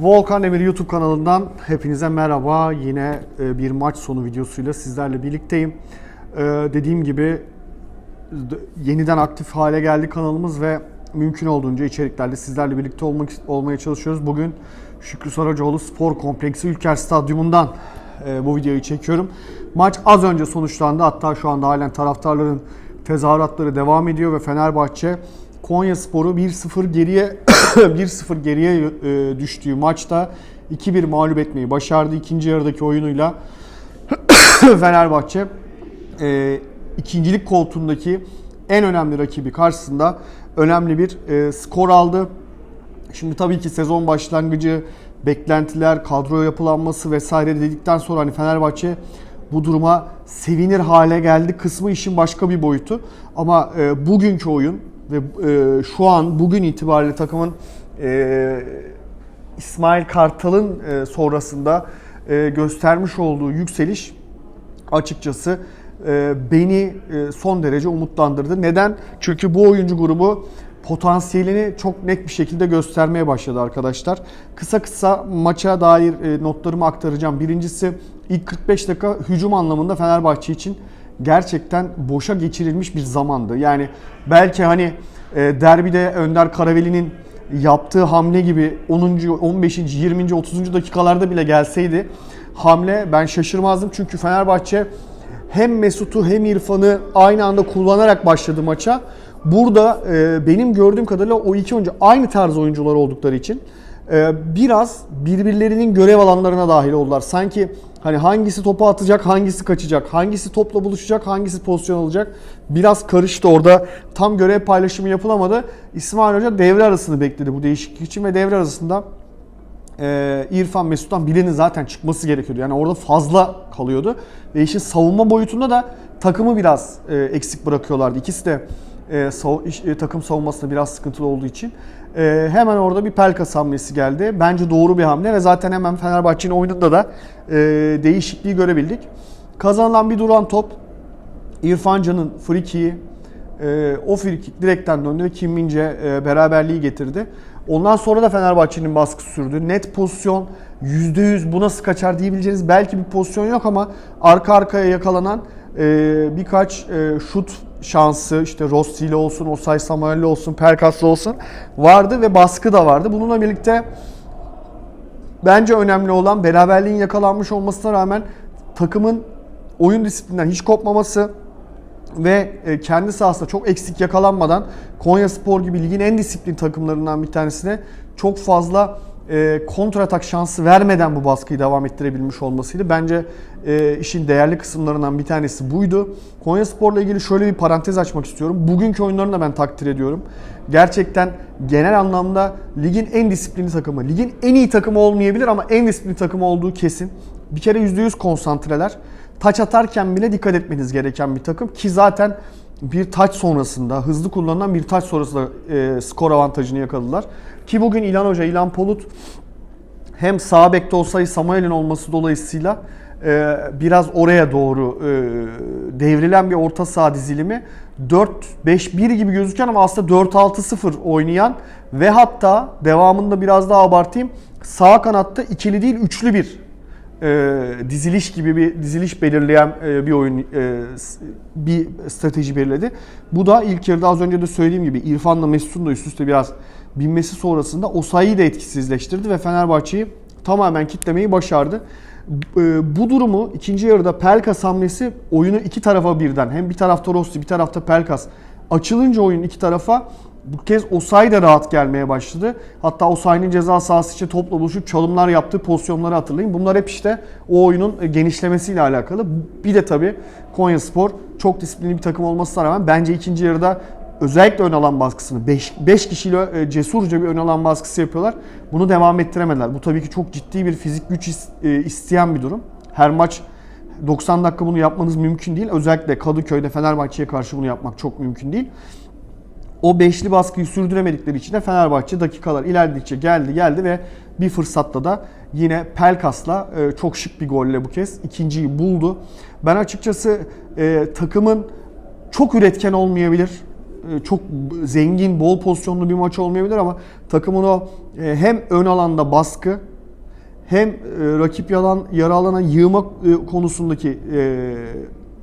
Volkan Demir YouTube kanalından hepinize merhaba. Yine e, bir maç sonu videosuyla sizlerle birlikteyim. E, Dediğim gibi yeniden aktif hale geldi kanalımız ve mümkün olduğunca içeriklerle sizlerle birlikte olmak olmaya çalışıyoruz. Bugün Şükrü Saracoğlu Spor Kompleksi Ülker Stadyumundan e, bu videoyu çekiyorum. Maç az önce sonuçlandı. Hatta şu anda halen taraftarların tezahüratları devam ediyor ve Fenerbahçe Konya Sporu 1-0 geriye 1-0 geriye e, düştüğü maçta 2-1 mağlup etmeyi başardı. İkinci yarıdaki oyunuyla Fenerbahçe e, ikincilik koltuğundaki en önemli rakibi karşısında önemli bir e, skor aldı. Şimdi tabii ki sezon başlangıcı, beklentiler, kadro yapılanması vesaire dedikten sonra hani Fenerbahçe bu duruma sevinir hale geldi kısmı işin başka bir boyutu. Ama e, bugünkü oyun ve e, şu an bugün itibariyle takımın e, İsmail Kartal'ın e, sonrasında e, göstermiş olduğu yükseliş açıkçası e, beni e, son derece umutlandırdı. Neden? Çünkü bu oyuncu grubu potansiyelini çok net bir şekilde göstermeye başladı arkadaşlar. Kısa kısa maça dair e, notlarımı aktaracağım. Birincisi ilk 45 dakika hücum anlamında Fenerbahçe için gerçekten boşa geçirilmiş bir zamandı. Yani belki hani e, derbide Önder Karaveli'nin yaptığı hamle gibi 10. 15. 20. 30. dakikalarda bile gelseydi hamle ben şaşırmazdım. Çünkü Fenerbahçe hem Mesut'u hem İrfan'ı aynı anda kullanarak başladı maça. Burada e, benim gördüğüm kadarıyla o iki oyuncu aynı tarz oyuncular oldukları için e, biraz birbirlerinin görev alanlarına dahil oldular. Sanki hani hangisi topu atacak, hangisi kaçacak, hangisi topla buluşacak, hangisi pozisyon alacak biraz karıştı orada. Tam görev paylaşımı yapılamadı. İsmail Hoca devre arasını bekledi bu değişiklik için ve devre arasında e, İrfan Mesut'tan birinin zaten çıkması gerekiyordu. Yani orada fazla kalıyordu. Ve işin savunma boyutunda da takımı biraz e, eksik bırakıyorlardı. İkisi de e, sav- iş- e, takım savunmasında biraz sıkıntılı olduğu için. E, hemen orada bir Pelkas hamlesi geldi. Bence doğru bir hamle ve zaten hemen Fenerbahçe'nin oyununda da e, değişikliği görebildik. Kazanılan bir duran top İrfan Can'ın frikiyi e, o frikik direkten döndü ve Kim Mince e, beraberliği getirdi. Ondan sonra da Fenerbahçe'nin baskısı sürdü. Net pozisyon %100 bu nasıl kaçar diyebileceğiniz belki bir pozisyon yok ama arka arkaya yakalanan e, birkaç e, şut şansı işte Rossi ile olsun, Osay Samuel'le olsun, Perkas'la olsun vardı ve baskı da vardı. Bununla birlikte bence önemli olan beraberliğin yakalanmış olmasına rağmen takımın oyun disiplinden hiç kopmaması ve e, kendi sahasında çok eksik yakalanmadan Konya Spor gibi ligin en disiplin takımlarından bir tanesine çok fazla e, kontratak şansı vermeden bu baskıyı devam ettirebilmiş olmasıydı. Bence e, işin değerli kısımlarından bir tanesi buydu. Konya Spor'la ilgili şöyle bir parantez açmak istiyorum. Bugünkü oyunlarını da ben takdir ediyorum. Gerçekten genel anlamda ligin en disiplinli takımı. Ligin en iyi takımı olmayabilir ama en disiplinli takımı olduğu kesin. Bir kere %100 konsantreler taç atarken bile dikkat etmeniz gereken bir takım ki zaten bir taç sonrasında hızlı kullanılan bir taç sonrasında e, skor avantajını yakaladılar. Ki bugün İlhan Hoca, İlhan Polut hem sağ bekte olsaydı Samuel'in olması dolayısıyla e, biraz oraya doğru e, devrilen bir orta saha dizilimi 4-5-1 gibi gözüken ama aslında 4-6-0 oynayan ve hatta devamında biraz daha abartayım sağ kanatta ikili değil üçlü bir e, diziliş gibi bir diziliş belirleyen e, bir oyun e, bir strateji belirledi. Bu da ilk yarıda az önce de söylediğim gibi İrfan'la Mesut'un da üst üste biraz binmesi sonrasında Osayi'yi de etkisizleştirdi ve Fenerbahçe'yi tamamen kitlemeyi başardı. E, bu durumu ikinci yarıda Pelkas hamlesi oyunu iki tarafa birden hem bir tarafta Rossi bir tarafta Pelkas açılınca oyun iki tarafa bu kez Osay da rahat gelmeye başladı. Hatta Osay'ın ceza sahası içinde topla buluşup çalımlar yaptığı pozisyonları hatırlayın. Bunlar hep işte o oyunun genişlemesiyle alakalı. Bir de tabii Konya Spor çok disiplinli bir takım olmasına rağmen bence ikinci yarıda özellikle ön alan baskısını 5 kişiyle e, cesurca bir ön alan baskısı yapıyorlar. Bunu devam ettiremediler. Bu tabii ki çok ciddi bir fizik güç e, isteyen bir durum. Her maç 90 dakika bunu yapmanız mümkün değil. Özellikle Kadıköy'de Fenerbahçe'ye karşı bunu yapmak çok mümkün değil. O beşli baskıyı sürdüremedikleri için de Fenerbahçe dakikalar ilerledikçe geldi geldi ve bir fırsatta da yine Pelkas'la e, çok şık bir golle bu kez ikinciyi buldu. Ben açıkçası e, takımın çok üretken olmayabilir e, çok zengin, bol pozisyonlu bir maç olmayabilir ama takımın o hem ön alanda baskı hem rakip yalan yara alana yığma konusundaki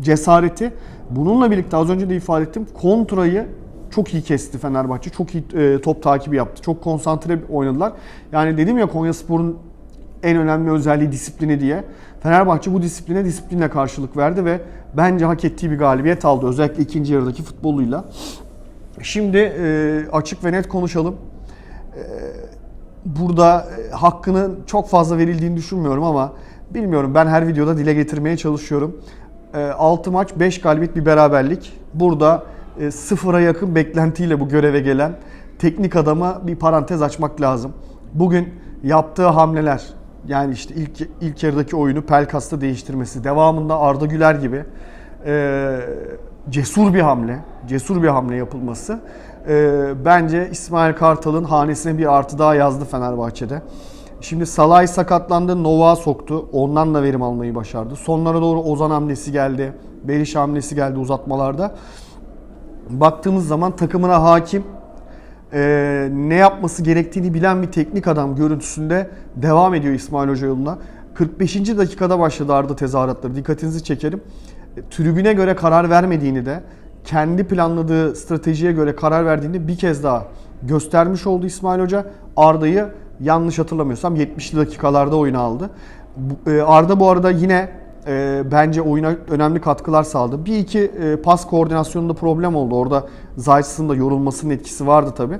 cesareti bununla birlikte az önce de ifade ettim kontrayı çok iyi kesti Fenerbahçe. Çok iyi e, top takibi yaptı. Çok konsantre oynadılar. Yani dedim ya Konyaspor'un en önemli özelliği disiplini diye. Fenerbahçe bu disipline disiplinle karşılık verdi ve bence hak ettiği bir galibiyet aldı. Özellikle ikinci yarıdaki futboluyla. Şimdi e, açık ve net konuşalım. E, burada e, hakkını çok fazla verildiğini düşünmüyorum ama bilmiyorum ben her videoda dile getirmeye çalışıyorum. E, 6 maç 5 galibiyet bir beraberlik. Burada e, sıfıra yakın beklentiyle bu göreve gelen teknik adama bir parantez açmak lazım. Bugün yaptığı hamleler yani işte ilk ilk yarıdaki oyunu Pelkas'ta değiştirmesi, devamında Arda Güler gibi e, cesur bir hamle, cesur bir hamle yapılması e, bence İsmail Kartal'ın hanesine bir artı daha yazdı Fenerbahçe'de. Şimdi Salay sakatlandı, Nova soktu. Ondan da verim almayı başardı. Sonlara doğru Ozan hamlesi geldi. Beriş hamlesi geldi uzatmalarda. Baktığımız zaman takımına hakim, e, ne yapması gerektiğini bilen bir teknik adam görüntüsünde devam ediyor İsmail Hoca yoluna. 45. dakikada başladı Arda tezahüratları. Dikkatinizi çekerim. E, tribüne göre karar vermediğini de kendi planladığı stratejiye göre karar verdiğini bir kez daha göstermiş oldu İsmail Hoca. Arda'yı yanlış hatırlamıyorsam 70'li dakikalarda oyuna aldı. E, Arda bu arada yine e, bence oyuna önemli katkılar sağladı. Bir iki e, pas koordinasyonunda problem oldu. Orada Zayt'sın da yorulmasının etkisi vardı tabi.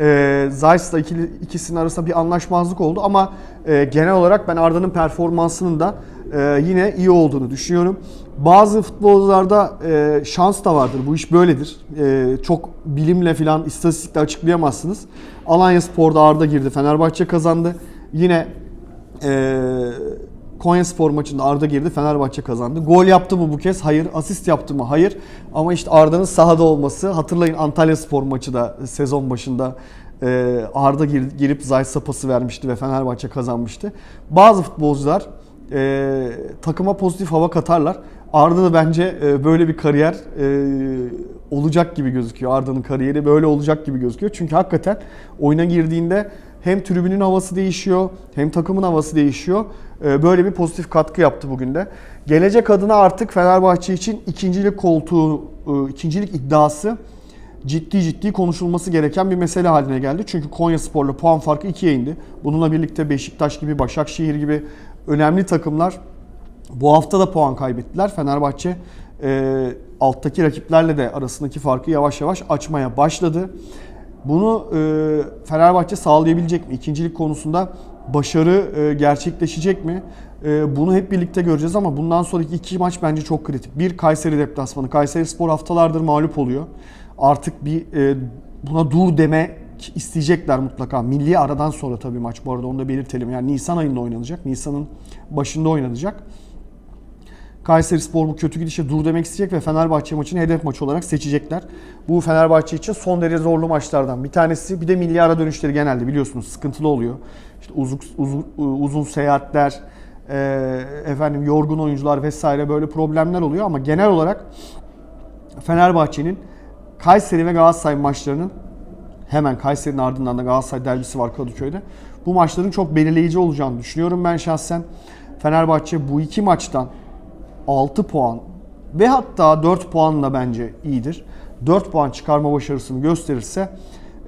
E, Zayt'sla ikili, ikisinin arasında bir anlaşmazlık oldu ama e, genel olarak ben Arda'nın performansının da e, yine iyi olduğunu düşünüyorum. Bazı futbolcularda e, şans da vardır. Bu iş böyledir. E, çok bilimle filan istatistikle açıklayamazsınız. Alanya Spor'da Arda girdi. Fenerbahçe kazandı. Yine e, Konya Spor maçında Arda girdi. Fenerbahçe kazandı. Gol yaptı mı bu kez? Hayır. Asist yaptı mı? Hayır. Ama işte Arda'nın sahada olması. Hatırlayın Antalya Spor maçı da sezon başında e, Arda gir- girip Zayt'sa pası vermişti ve Fenerbahçe kazanmıştı. Bazı futbolcular e, takıma pozitif hava katarlar. Arda da bence e, böyle bir kariyer olacak gibi gözüküyor. Arda'nın kariyeri böyle olacak gibi gözüküyor. Çünkü hakikaten oyuna girdiğinde hem tribünün havası değişiyor hem takımın havası değişiyor. E, böyle bir pozitif katkı yaptı bugün de. Gelecek adına artık Fenerbahçe için ikincilik koltuğu, e, ikincilik iddiası ciddi ciddi konuşulması gereken bir mesele haline geldi. Çünkü Konya Spor'la puan farkı ikiye indi. Bununla birlikte Beşiktaş gibi, Başakşehir gibi önemli takımlar bu hafta da puan kaybettiler. Fenerbahçe e, alttaki rakiplerle de arasındaki farkı yavaş yavaş açmaya başladı. Bunu e, Fenerbahçe sağlayabilecek mi? İkincilik konusunda başarı e, gerçekleşecek mi? E, bunu hep birlikte göreceğiz ama bundan sonraki iki maç bence çok kritik. Bir Kayseri deplasmanı. Kayseri Spor haftalardır mağlup oluyor. Artık bir e, buna dur deme isteyecekler mutlaka. Milli aradan sonra tabii maç bu arada onu da belirtelim. Yani Nisan ayında oynanacak. Nisan'ın başında oynanacak. Kayseri Spor bu kötü gidişe dur demek isteyecek ve Fenerbahçe maçını hedef maçı olarak seçecekler. Bu Fenerbahçe için son derece zorlu maçlardan bir tanesi. Bir de milli ara dönüşleri genelde biliyorsunuz sıkıntılı oluyor. İşte uzun, uzun, uzun seyahatler, e, efendim yorgun oyuncular vesaire böyle problemler oluyor ama genel olarak Fenerbahçe'nin Kayseri ve Galatasaray maçlarının hemen Kayseri'nin ardından da Galatasaray derbisi var Kadıköy'de. Bu maçların çok belirleyici olacağını düşünüyorum ben şahsen. Fenerbahçe bu iki maçtan 6 puan ve hatta 4 puanla bence iyidir. 4 puan çıkarma başarısını gösterirse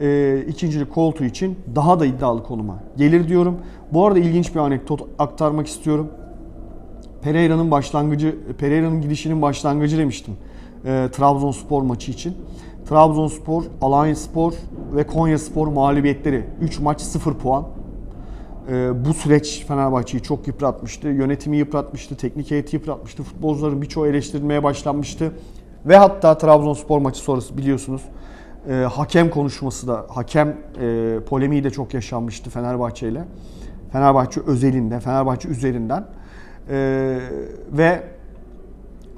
e, ikincilik koltuğu için daha da iddialı konuma gelir diyorum. Bu arada ilginç bir anekdot aktarmak istiyorum. Pereira'nın başlangıcı, Pereira'nın gidişinin başlangıcı demiştim. E, Trabzonspor maçı için. Trabzonspor, Alanyaspor ve Konyaspor mağlubiyetleri. 3 maç 0 puan. E, bu süreç Fenerbahçe'yi çok yıpratmıştı. Yönetimi yıpratmıştı, teknik heyeti yıpratmıştı. Futbolcuların birçoğu eleştirilmeye başlanmıştı. Ve hatta Trabzonspor maçı sonrası biliyorsunuz e, hakem konuşması da, hakem e, polemiği de çok yaşanmıştı Fenerbahçe ile. Fenerbahçe özelinde, Fenerbahçe üzerinden. E, ve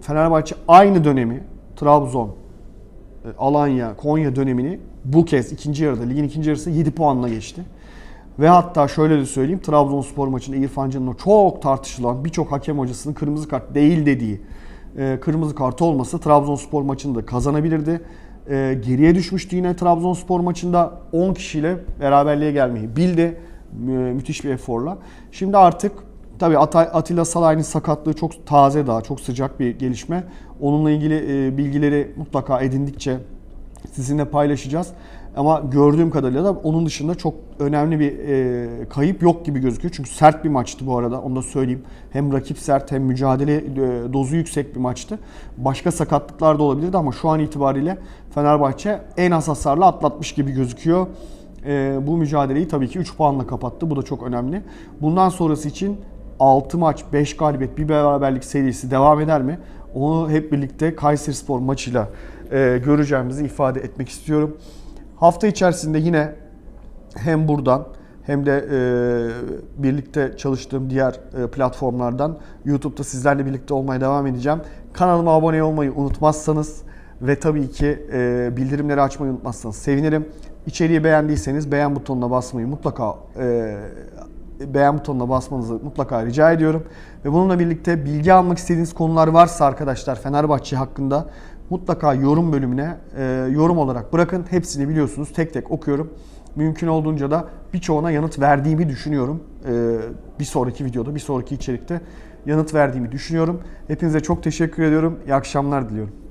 Fenerbahçe aynı dönemi Trabzon, e, Alanya, Konya dönemini bu kez ikinci yarıda, ligin ikinci yarısı 7 puanla geçti. Ve hatta şöyle de söyleyeyim Trabzonspor maçında İrfan Can'ın çok tartışılan birçok hakem hocasının kırmızı kart değil dediği e, kırmızı kart olmasa Trabzonspor maçını da kazanabilirdi. e, geriye düşmüştü yine Trabzonspor maçında 10 kişiyle beraberliğe gelmeyi bildi. Mü- müthiş bir eforla. Şimdi artık tabii Atilla Salay'ın sakatlığı çok taze daha, çok sıcak bir gelişme. Onunla ilgili e, bilgileri mutlaka edindikçe sizinle paylaşacağız. Ama gördüğüm kadarıyla da onun dışında çok önemli bir e, kayıp yok gibi gözüküyor. Çünkü sert bir maçtı bu arada onu da söyleyeyim. Hem rakip sert hem mücadele e, dozu yüksek bir maçtı. Başka sakatlıklar da olabilirdi ama şu an itibariyle Fenerbahçe en az hasarla atlatmış gibi gözüküyor. E, bu mücadeleyi tabii ki 3 puanla kapattı. Bu da çok önemli. Bundan sonrası için 6 maç, 5 galibiyet, bir beraberlik serisi devam eder mi? Onu hep birlikte Kayserispor maçıyla e, göreceğimizi ifade etmek istiyorum. Hafta içerisinde yine hem buradan hem de e, birlikte çalıştığım diğer e, platformlardan YouTube'da sizlerle birlikte olmaya devam edeceğim. Kanalıma abone olmayı unutmazsanız ve tabii ki e, bildirimleri açmayı unutmazsanız sevinirim. İçeriği beğendiyseniz beğen butonuna basmayı mutlaka e, beğen butonuna basmanızı mutlaka rica ediyorum. Ve bununla birlikte bilgi almak istediğiniz konular varsa arkadaşlar Fenerbahçe hakkında mutlaka yorum bölümüne e, yorum olarak bırakın. Hepsini biliyorsunuz tek tek okuyorum. Mümkün olduğunca da birçoğuna yanıt verdiğimi düşünüyorum. E, bir sonraki videoda, bir sonraki içerikte yanıt verdiğimi düşünüyorum. Hepinize çok teşekkür ediyorum. İyi akşamlar diliyorum.